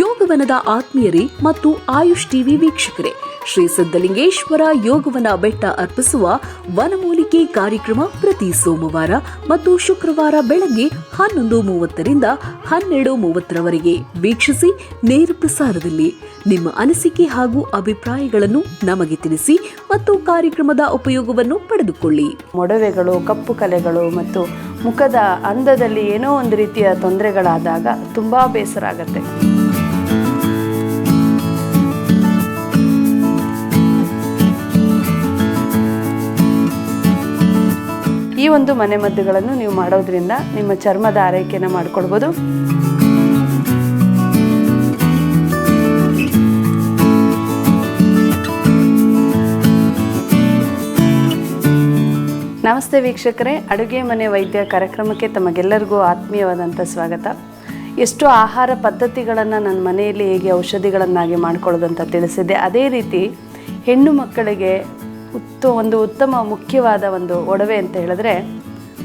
ಯೋಗವನದ ಆತ್ಮೀಯರೇ ಮತ್ತು ಆಯುಷ್ ಟಿವಿ ವೀಕ್ಷಕರೇ, ಶ್ರೀ ಸಿದ್ದಲಿಂಗೇಶ್ವರ ಯೋಗವನ ಬೆಟ್ಟ ಅರ್ಪಿಸುವ ವನಮೂಲಿಕೆ ಕಾರ್ಯಕ್ರಮ ಪ್ರತಿ ಸೋಮವಾರ ಮತ್ತು ಶುಕ್ರವಾರ ಬೆಳಗ್ಗೆ ಹನ್ನೊಂದು ಮೂವತ್ತರಿಂದ ಹನ್ನೆರಡು ಮೂವತ್ತರವರೆಗೆ ವೀಕ್ಷಿಸಿ ನೇರ ಪ್ರಸಾರದಲ್ಲಿ. ನಿಮ್ಮ ಅನಿಸಿಕೆ ಹಾಗೂ ಅಭಿಪ್ರಾಯಗಳನ್ನು ನಮಗೆ ತಿಳಿಸಿ ಮತ್ತು ಕಾರ್ಯಕ್ರಮದ ಉಪಯೋಗವನ್ನು ಪಡೆದುಕೊಳ್ಳಿ. ಮೊಡವೆಗಳು, ಕಪ್ಪು ಕಲೆಗಳು ಮತ್ತು ಮುಖದ ಅಂದದಲ್ಲಿ ಏನೋ ಒಂದು ರೀತಿಯ ತೊಂದರೆಗಳಾದಾಗ ತುಂಬ ಬೇಸರ ಆಗತ್ತೆ. ಈ ಒಂದು ಮನೆಮದ್ದುಗಳನ್ನು ನೀವು ಮಾಡೋದ್ರಿಂದ ನಿಮ್ಮ ಚರ್ಮದ ಆರೈಕೆಯನ್ನು ಮಾಡಿಕೊಳ್ಬೋದು. ನಮಸ್ತೆ ವೀಕ್ಷಕರೇ, ಅಡುಗೆ ಮನೆ ವೈದ್ಯ ಕಾರ್ಯಕ್ರಮಕ್ಕೆ ತಮಗೆಲ್ಲರಿಗೂ ಆತ್ಮೀಯವಾದಂಥ ಸ್ವಾಗತ. ಎಷ್ಟು ಆಹಾರ ಪದ್ಧತಿಗಳನ್ನು ನನ್ನ ಮನೆಯಲ್ಲಿ ಹೇಗೆ ಔಷಧಿಗಳನ್ನಾಗಿ ಮಾಡ್ಕೊಳ್ಳೋದಂತ ಅಂತ ತಿಳಿಸಿದ್ದೆ ಅದೇ ರೀತಿ ಹೆಣ್ಣು ಮಕ್ಕಳಿಗೆ ಉತ್ತ, ಒಂದು ಉತ್ತಮ ಮುಖ್ಯವಾದ ಒಂದು ಒಡವೆ ಅಂತ ಹೇಳಿದ್ರೆ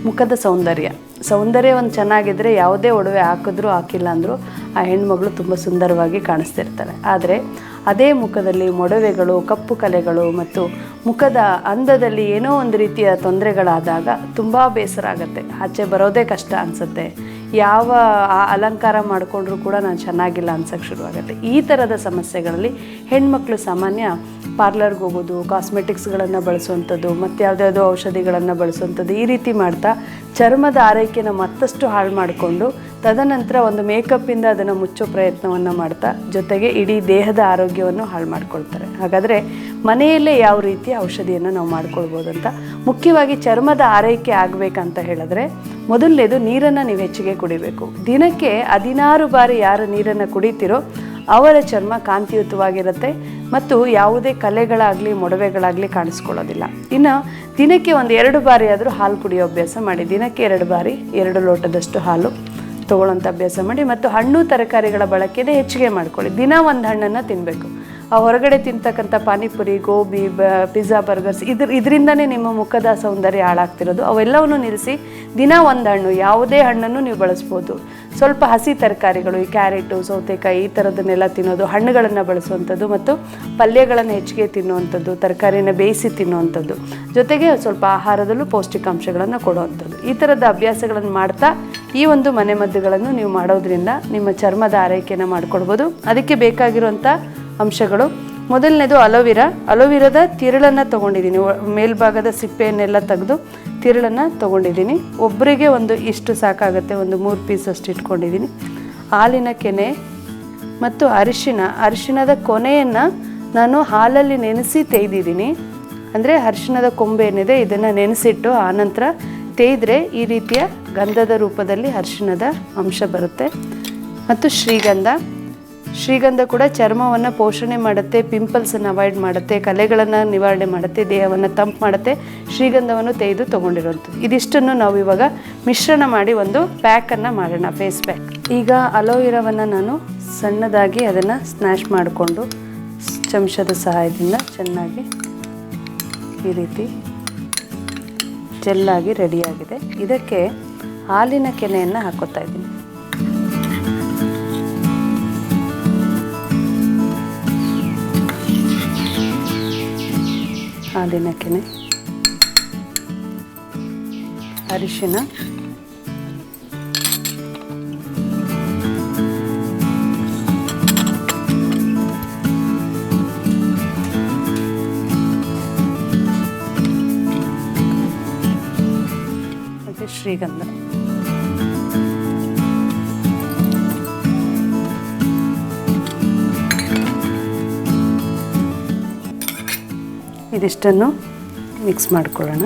ಮುಖದ ಸೌಂದರ್ಯ. ಸೌಂದರ್ಯ ಒಂದು ಚೆನ್ನಾಗಿದ್ದರೆ ಯಾವುದೇ ಒಡವೆ ಹಾಕಿದ್ರೂ ಹಾಕಿಲ್ಲ ಅಂದರೂ ಆ ಹೆಣ್ಮಗಳು ತುಂಬ ಸುಂದರವಾಗಿ ಕಾಣಿಸ್ತಿರ್ತಾರೆ. ಆದರೆ ಅದೇ ಮುಖದಲ್ಲಿ ಮೊಡವೆಗಳು, ಕಪ್ಪು ಕಲೆಗಳು ಮತ್ತು ಮುಖದ ಅಂದದಲ್ಲಿ ಏನೋ ಒಂದು ರೀತಿಯ ತೊಂದರೆಗಳಾದಾಗ ತುಂಬ ಬೇಸರ ಆಗುತ್ತೆ. ಆಚೆ ಬರೋದೇ ಕಷ್ಟ ಅನಿಸುತ್ತೆ. ಯಾವ ಅಲಂಕಾರ ಮಾಡಿಕೊಂಡ್ರೂ ಕೂಡ ನಾನು ಚೆನ್ನಾಗಿಲ್ಲ ಅನ್ಸೋಕ್ಕೆ ಶುರುವಾಗುತ್ತೆ. ಈ ಥರದ ಸಮಸ್ಯೆಗಳಲ್ಲಿ ಹೆಣ್ಮಕ್ಳು ಸಾಮಾನ್ಯ ಪಾರ್ಲರ್ಗೆ ಹೋಗೋದು, ಕಾಸ್ಮೆಟಿಕ್ಸ್ಗಳನ್ನು ಬಳಸುವಂಥದ್ದು, ಮತ್ತು ಯಾವುದ್ಯಾವುದೋ ಔಷಧಿಗಳನ್ನು ಬಳಸುವಂಥದ್ದು ಈ ರೀತಿ ಮಾಡ್ತಾ ಚರ್ಮದ ಆರೈಕೆನ ಮತ್ತಷ್ಟು ಹಾಳು ಮಾಡಿಕೊಂಡು ತದನಂತರ ಒಂದು ಮೇಕಪ್ಪಿಂದ ಅದನ್ನು ಮುಚ್ಚೋ ಪ್ರಯತ್ನವನ್ನು ಮಾಡ್ತಾ ಜೊತೆಗೆ ಇಡೀ ದೇಹದ ಆರೋಗ್ಯವನ್ನು ಹಾಳು ಮಾಡ್ಕೊಳ್ತಾರೆ. ಹಾಗಾದರೆ ಮನೆಯಲ್ಲೇ ಯಾವ ರೀತಿಯ ಔಷಧಿಯನ್ನು ನಾವು ಮಾಡ್ಕೊಳ್ಬೋದು ಅಂತ ಮುಖ್ಯವಾಗಿ ಚರ್ಮದ ಆರೈಕೆ ಆಗಬೇಕಂತ ಹೇಳಿದ್ರೆ ಮೊದಲನೇದು ನೀರನ್ನು ನೀವು ಹೆಚ್ಚಿಗೆ ಕುಡಿಬೇಕು. ದಿನಕ್ಕೆ ಹದಿನಾರು ಬಾರಿ ಯಾರು ನೀರನ್ನು ಕುಡಿತೀರೋ ಅವರ ಚರ್ಮ ಕಾಂತಿಯುತವಾಗಿರುತ್ತೆ ಮತ್ತು ಯಾವುದೇ ಕಲೆಗಳಾಗಲಿ, ಮೊಡವೆಗಳಾಗಲಿ ಕಾಣಿಸ್ಕೊಳ್ಳೋದಿಲ್ಲ. ಇನ್ನು ದಿನಕ್ಕೆ ಒಂದು ಎರಡು ಬಾರಿ ಆದರೂ ಹಾಲು ಕುಡಿಯೋ ಅಭ್ಯಾಸ ಮಾಡಿ. ದಿನಕ್ಕೆ ಎರಡು ಬಾರಿ, ಎರಡು ಲೋಟದಷ್ಟು ಹಾಲು ತೊಗೊಳ್ಳೋಂಥ ಅಭ್ಯಾಸ ಮಾಡಿ. ಮತ್ತು ಹಣ್ಣು ತರಕಾರಿಗಳ ಬಳಕೆನೇ ಹೆಚ್ಚಿಗೆ ಮಾಡ್ಕೊಳ್ಳಿ. ದಿನ ಒಂದು ಹಣ್ಣನ್ನು ತಿನ್ನಬೇಕು ಹೊರಗಡೆ ತಿಂತಕ್ಕಂಥ ಪಾನಿಪುರಿ, ಗೋಬಿ, ಬ, ಪಿಜ್ಜಾ, ಬರ್ಗರ್ಸ್ ಇದ್ರ, ಇದರಿಂದನೇ ನಿಮ್ಮ ಮುಖದ ಸೌಂದರ್ಯ ಹಾಳಾಗ್ತಿರೋದು. ಅವೆಲ್ಲವನ್ನು ನಿಲ್ಲಿಸಿ ದಿನ ಒಂದು ಹಣ್ಣು ಯಾವುದೇ ಹಣ್ಣನ್ನು ನೀವು ಬಳಸ್ಬೋದು. ಸ್ವಲ್ಪ ಹಸಿ ತರಕಾರಿಗಳು, ಈ ಕ್ಯಾರೆಟು, ಸೌತೆಕಾಯಿ ಈ ಥರದನ್ನೆಲ್ಲ ತಿನ್ನೋದು, ಹಣ್ಣುಗಳನ್ನು ಬಳಸುವಂಥದ್ದು ಮತ್ತು ಪಲ್ಯಗಳನ್ನು ಹೆಚ್ಚಿಗೆ ತಿನ್ನುವಂಥದ್ದು, ತರಕಾರಿನ ಬೇಯಿಸಿ ತಿನ್ನುವಂಥದ್ದು. ಜೊತೆಗೆ ಸ್ವಲ್ಪ ಆಹಾರದಲ್ಲೂ ಪೌಷ್ಟಿಕಾಂಶಗಳನ್ನು ಕೊಡುವಂಥದ್ದು. ಈ ಥರದ ಅಭ್ಯಾಸಗಳನ್ನು ಮಾಡ್ತಾ ಈ ಒಂದು ಮನೆಮದ್ದುಗಳನ್ನು ನೀವು ಮಾಡೋದ್ರಿಂದ ನಿಮ್ಮ ಚರ್ಮದ ಆರೈಕೆಯನ್ನು ಮಾಡ್ಕೊಳ್ಬೋದು ಅದಕ್ಕೆ ಬೇಕಾಗಿರುವಂಥ ಅಂಶಗಳು. ಮೊದಲನೇದು ಅಲೋವಿರಾ. ಅಲೋವಿರಾದ ತಿರುಳನ್ನು ತೊಗೊಂಡಿದ್ದೀನಿ. ಮೇಲ್ಭಾಗದ ಸಿಪ್ಪೆಯನ್ನೆಲ್ಲ ತೆಗೆದು ತಿರುಳನ್ನು ತೊಗೊಂಡಿದ್ದೀನಿ. ಒಬ್ಬರಿಗೆ ಒಂದು ಇಷ್ಟು ಸಾಕಾಗುತ್ತೆ, ಒಂದು ಮೂರು ಪೀಸ್ ಅಷ್ಟು ಇಟ್ಕೊಂಡಿದ್ದೀನಿ. ಹಾಲಿನ ಕೆನೆ ಮತ್ತು ಅರಿಶಿನ. ಅರಿಶಿಣದ ಕೊನೆಯನ್ನು ನಾನು ಹಾಲಲ್ಲಿ ನೆನೆಸಿ ತೆಗೆದಿದ್ದೀನಿ ಅಂದರೆ ಅರಿಶಿಣದ ಕೊಂಬೆ ಏನಿದೆ, ಇದನ್ನು ನೆನೆಸಿಟ್ಟು ಆನಂತರ ತೇಯ್ದ್ರೆ ಈ ರೀತಿಯ ಗಂಧದ ರೂಪದಲ್ಲಿ ಅರಿಶಿಣದ ಅಂಶ ಬರುತ್ತೆ. ಮತ್ತು ಶ್ರೀಗಂಧ. ಶ್ರೀಗಂಧ ಕೂಡ ಚರ್ಮವನ್ನು ಪೋಷಣೆ ಮಾಡುತ್ತೆ ಪಿಂಪಲ್ಸನ್ನು ಅವಾಯ್ಡ್ ಮಾಡುತ್ತೆ, ಕಲೆಗಳನ್ನು ನಿವಾರಣೆ ಮಾಡುತ್ತೆ, ದೇಹವನ್ನು ತಂಪು ಮಾಡುತ್ತೆ, ಶ್ರೀಗಂಧವನ್ನು ತೆಗೆದು ತೊಗೊಂಡಿರುವಂಥದ್ದು ಇದಿಷ್ಟನ್ನು ನಾವು ಇವಾಗ ಮಿಶ್ರಣ ಮಾಡಿ ಒಂದು ಪ್ಯಾಕನ್ನು ಮಾಡೋಣ ಫೇಸ್ ಪ್ಯಾಕ್ ಈಗ ಅಲೋವೆರಾವನ್ನು ನಾನು ಸಣ್ಣದಾಗಿ ಅದನ್ನು ಸ್ನ್ಯಾಶ್ ಮಾಡಿಕೊಂಡು ಚಮಚದ ಸಹಾಯದಿಂದ ಚೆನ್ನಾಗಿ ಈ ರೀತಿ ಜೆಲ್ಲಾಗಿ ರೆಡಿಯಾಗಿದೆ ಇದಕ್ಕೆ ಹಾಲಿನ ಕೆನೆಯನ್ನು ಹಾಕೋತಾ ಇದ್ದೀನಿ. ಹಾಲಿನ ಕೆನೆ ಅರಿಶಿನ ಮತ್ತು ಶ್ರೀಗಂಧ ಇದಿಷ್ಟನ್ನು ಮಿಕ್ಸ್ ಮಾಡ್ಕೊಳ್ಳೋಣ.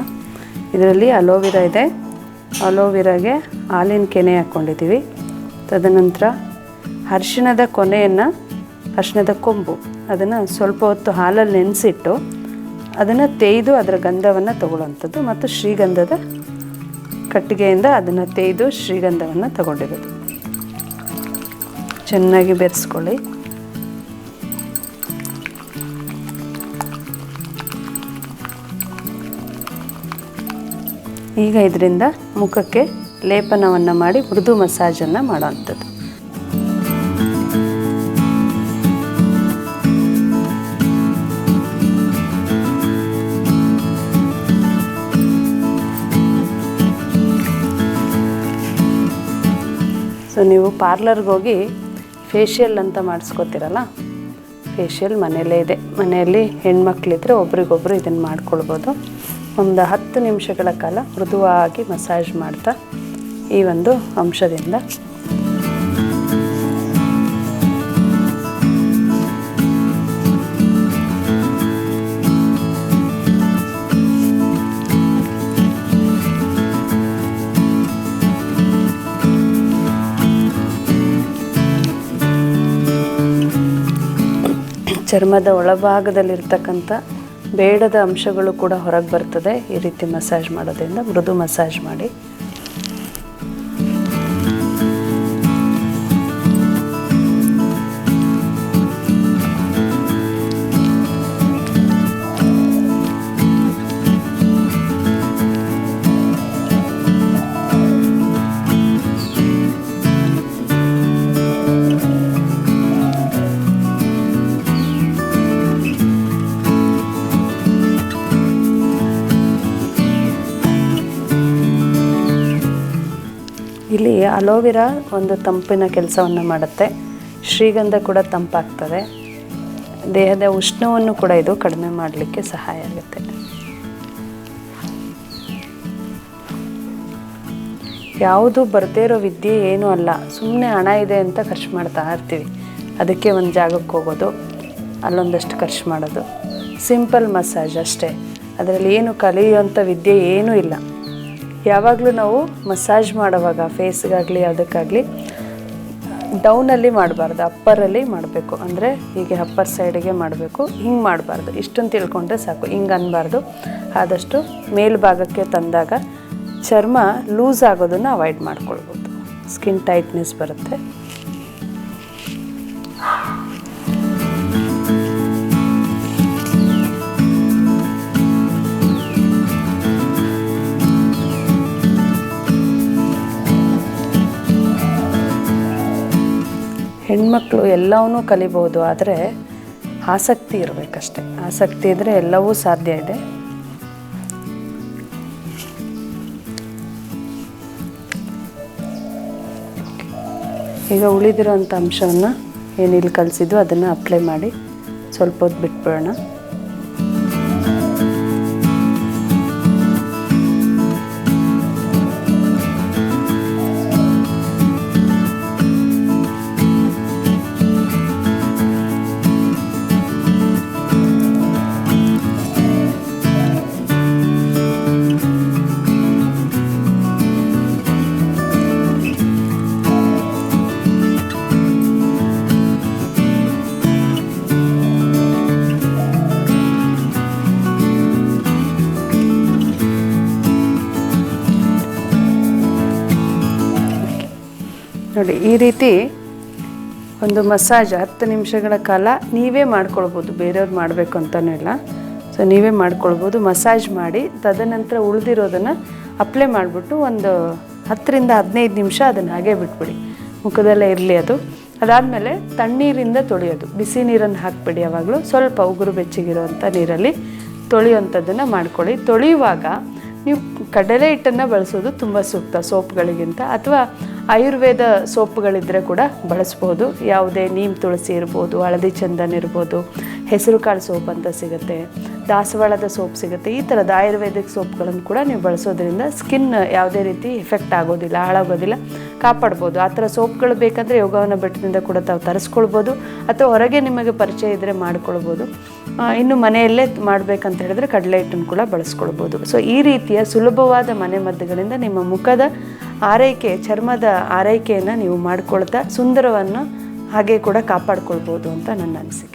ಇದರಲ್ಲಿ ಅಲೋವೆರಾ ಇದೆ. ಅಲೋವಿರಾಗೆ ಹಾಲಿನ ಕೆನೆ ಹಾಕ್ಕೊಂಡಿದ್ದೀವಿ. ತದನಂತರ ಅರಿಶಿಣದ ಕೊನೆಯನ್ನು, ಅರಿಶಿಣದ ಕೊಂಬು, ಅದನ್ನು ಸ್ವಲ್ಪ ಹೊತ್ತು ಹಾಲಲ್ಲಿ ನೆನೆಸಿಟ್ಟು ಅದನ್ನು ತೇಯ್ದು ಅದರ ಗಂಧವನ್ನು ತಗೊಳ್ಳೋವಂಥದ್ದು ಮತ್ತು ಶ್ರೀಗಂಧದ ಕಟ್ಟಿಗೆಯಿಂದ ಅದನ್ನು ತೇಯ್ದು ಶ್ರೀಗಂಧವನ್ನು ತಗೊಂಡಿರೋದು. ಚೆನ್ನಾಗಿ ಬೆರೆಸ್ಕೊಳ್ಳಿ. ಈಗ ಇದರಿಂದ ಮುಖಕ್ಕೆ ಲೇಪನವನ್ನು ಮಾಡಿ ಮೃದು ಮಸಾಜನ್ನು ಮಾಡೋವಂಥದ್ದು ಸೊ ನೀವು ಪಾರ್ಲರ್ಗೆ ಹೋಗಿ ಫೇಶಿಯಲ್ ಅಂತ ಮಾಡಿಸ್ಕೋತೀರಲ್ಲ? ಫೇಶಿಯಲ್ ಮನೆಯಲ್ಲೇ ಇದೆ. ಮನೆಯಲ್ಲಿ ಹೆಣ್ಮಕ್ಳಿದ್ರೆ ಒಬ್ರಿಗೊಬ್ರು ಇದನ್ನು ಮಾಡ್ಕೊಳ್ಬೋದು. ಒಂದು ಹತ್ತು ನಿಮಿಷಗಳ ಕಾಲ ಮೃದುವಾಗಿ ಮಸಾಜ್ ಮಾಡ್ತಾ ಈ ಒಂದು ಅಂಶದಿಂದ. ಚರ್ಮದ ಒಳಭಾಗದಲ್ಲಿರ್ತಕ್ಕಂಥ ಬೇಡದ ಅಂಶಗಳು ಕೂಡ ಹೊರಗೆ ಬರ್ತದೆ. ಈ ರೀತಿ ಮಸಾಜ್ ಮಾಡೋದ್ರಿಂದ ಮೃದು ಮಸಾಜ್ ಮಾಡಿ. ಇಲ್ಲಿ ಅಲೋವೆರಾ ಒಂದು ತಂಪಿನ ಕೆಲಸವನ್ನು ಮಾಡುತ್ತೆ. ಶ್ರೀಗಂಧ ಕೂಡ ತಂಪಾಗ್ತದೆ. ದೇಹದ ಉಷ್ಣವನ್ನು ಕೂಡ ಇದು ಕಡಿಮೆ ಮಾಡಲಿಕ್ಕೆ ಸಹಾಯ ಆಗುತ್ತೆ. ಯಾವುದು ಬರದೇ ಇರೋ ವಿದ್ಯೆ ಏನೂ ಅಲ್ಲ. ಸುಮ್ಮನೆ ಹಣ ಇದೆ ಅಂತ ಖರ್ಚು ಮಾಡ್ತಾ ಇರ್ತೀವಿ. ಅದಕ್ಕೆ ಒಂದು ಜಾಗಕ್ಕೆ ಹೋಗೋದು, ಅಲ್ಲೊಂದಷ್ಟು ಖರ್ಚು ಮಾಡೋದು. ಸಿಂಪಲ್ ಮಸಾಜ್ ಅಷ್ಟೇ. ಅದರಲ್ಲಿ ಏನು ಕಲಿಯುವಂಥ ವಿದ್ಯೆ ಏನೂ ಇಲ್ಲ. ಯಾವಾಗಲೂ ನಾವು ಮಸಾಜ್ ಮಾಡುವಾಗ ಫೇಸ್ಗಾಗಲಿ ಅದಕ್ಕಾಗಲಿ ಡೌನಲ್ಲಿ ಮಾಡಬಾರ್ದು ಅಪ್ಪರಲ್ಲಿ ಮಾಡಬೇಕು. ಅಂದರೆ ಹೀಗೆ ಅಪ್ಪರ್ ಸೈಡಿಗೆ ಮಾಡಬೇಕು. ಹಿಂಗೆ ಮಾಡಬಾರ್ದು. ಇಷ್ಟನ್ನು ತಿಳ್ಕೊಂಡ್ರೆ ಸಾಕು. ಹಿಂಗೆ ಅನ್ನಬಾರ್ದು ಆದಷ್ಟು ಮೇಲ್ಭಾಗಕ್ಕೆ ತಂದಾಗ ಚರ್ಮ ಲೂಸ್ ಆಗೋದನ್ನು ಅವಾಯ್ಡ್ ಮಾಡ್ಕೊಳ್ಬೋದು. ಸ್ಕಿನ್ ಟೈಟ್ನೆಸ್ ಬರುತ್ತೆ. ಹೆಣ್ಮಕ್ಳು ಎಲ್ಲವನ್ನೂ ಕಲಿಬೋದು ಆದರೆ ಆಸಕ್ತಿ ಇರಬೇಕಷ್ಟೆ. ಆಸಕ್ತಿ ಇದ್ದರೆ ಎಲ್ಲವೂ ಸಾಧ್ಯ ಇದೆ. ಈಗ ಉಳಿದಿರೋಂಥ ಅಂಶವನ್ನು ಏನಿಲ್ಲಿ ಕಲಿಸಿದ್ದು ಅದನ್ನು ಅಪ್ಲೈ ಮಾಡಿ ಸ್ವಲ್ಪ ಹೊತ್ತು ಬಿಟ್ಬಿಡೋಣ. ನೋಡಿ, ಈ ರೀತಿ ಒಂದು ಮಸಾಜ್ ಹತ್ತು ನಿಮಿಷಗಳ ಕಾಲ ನೀವೇ ಮಾಡ್ಕೊಳ್ಬೋದು, ಬೇರೆಯವ್ರು ಮಾಡಬೇಕು ಅಂತಲೂ ಇಲ್ಲ. ಸೊ ನೀವೇ ಮಾಡ್ಕೊಳ್ಬೋದು, ಮಸಾಜ್ ಮಾಡಿ, ತದನಂತರ ಉಳಿದಿರೋದನ್ನು ಅಪ್ಲೈ ಮಾಡಿಬಿಟ್ಟು ಒಂದು ಹತ್ತರಿಂದ ಹದಿನೈದು ನಿಮಿಷ ಅದನ್ನು ಹಾಗೆ ಬಿಟ್ಬಿಡಿ. ಮುಖದಲ್ಲೇ ಇರಲಿ ಅದು. ಅದಾದಮೇಲೆ ತಣ್ಣೀರಿಂದ ತೊಳೆಯೋದು. ಬಿಸಿ ನೀರನ್ನು ಹಾಕ್ಬಿಡಿ ಯಾವಾಗಲೂ. ಸ್ವಲ್ಪ ಉಗುರು ಬೆಚ್ಚಗಿರುವಂಥ ನೀರಲ್ಲಿ ತೊಳೆಯುವಂಥದ್ದನ್ನು ಮಾಡ್ಕೊಳ್ಳಿ. ತೊಳೆಯುವಾಗ ನೀವು ಕಡಲೆ ಹಿಟ್ಟನ್ನು ಬಳಸೋದು ತುಂಬ ಸೂಕ್ತ ಸೋಪ್ಗಳಿಗಿಂತ. ಅಥವಾ ಆಯುರ್ವೇದ ಸೋಪ್ಗಳಿದ್ದರೆ ಕೂಡ ಬಳಸ್ಬೋದು. ಯಾವುದೇ ನೀಮ್ ತುಳಸಿ ಇರ್ಬೋದು, ಹಳದಿ ಚಂದನ್ ಇರ್ಬೋದು, ಹೆಸರು ಕಾಳು ಸೋಪ್ ಅಂತ ಸಿಗುತ್ತೆ, ದಾಸವಾಳದ ಸೋಪ್ ಸಿಗುತ್ತೆ. ಈ ಥರದ ಆಯುರ್ವೇದಿಕ್ ಸೋಪ್ಗಳನ್ನು ಕೂಡ ನೀವು ಬಳಸೋದ್ರಿಂದ ಸ್ಕಿನ್ ಯಾವುದೇ ರೀತಿ ಎಫೆಕ್ಟ್ ಆಗೋದಿಲ್ಲ, ಹಾಳಾಗೋದಿಲ್ಲ, ಕಾಪಾಡ್ಬೋದು. ಆ ಥರ ಸೋಪ್ಗಳು ಬೇಕಂದರೆ ಯೋಗವನ್ನು ಬೆಟ್ಟದಿಂದ ಕೂಡ ತಾವು ತರಿಸ್ಕೊಳ್ಬೋದು, ಅಥವಾ ಹೊರಗೆ ನಿಮಗೆ ಪರಿಚಯ ಇದ್ದರೆ ಮಾಡ್ಕೊಳ್ಬೋದು. ಇನ್ನು ಮನೆಯಲ್ಲೇ ಮಾಡಬೇಕಂತ ಹೇಳಿದ್ರೆ ಕಡಲೆ ಹಿಟ್ಟನ್ನು ಕೂಡ ಬಳಸ್ಕೊಳ್ಬೋದು. ಸೊ ಈ ರೀತಿಯ ಸುಲಭವಾದ ಮನೆಮದ್ದುಗಳಿಂದ ನಿಮ್ಮ ಮುಖದ ಆರೈಕೆ ಚರ್ಮದ ಆರೈಕೆಯನ್ನು ನೀವು ಮಾಡ್ಕೊಳ್ತಾ ಸುಂದರವನ್ನು ಹಾಗೆ ಕೂಡ ಕಾಪಾಡ್ಕೊಳ್ಬೋದು ಅಂತ ನನ್ನ ಅನಿಸಿಕೆ.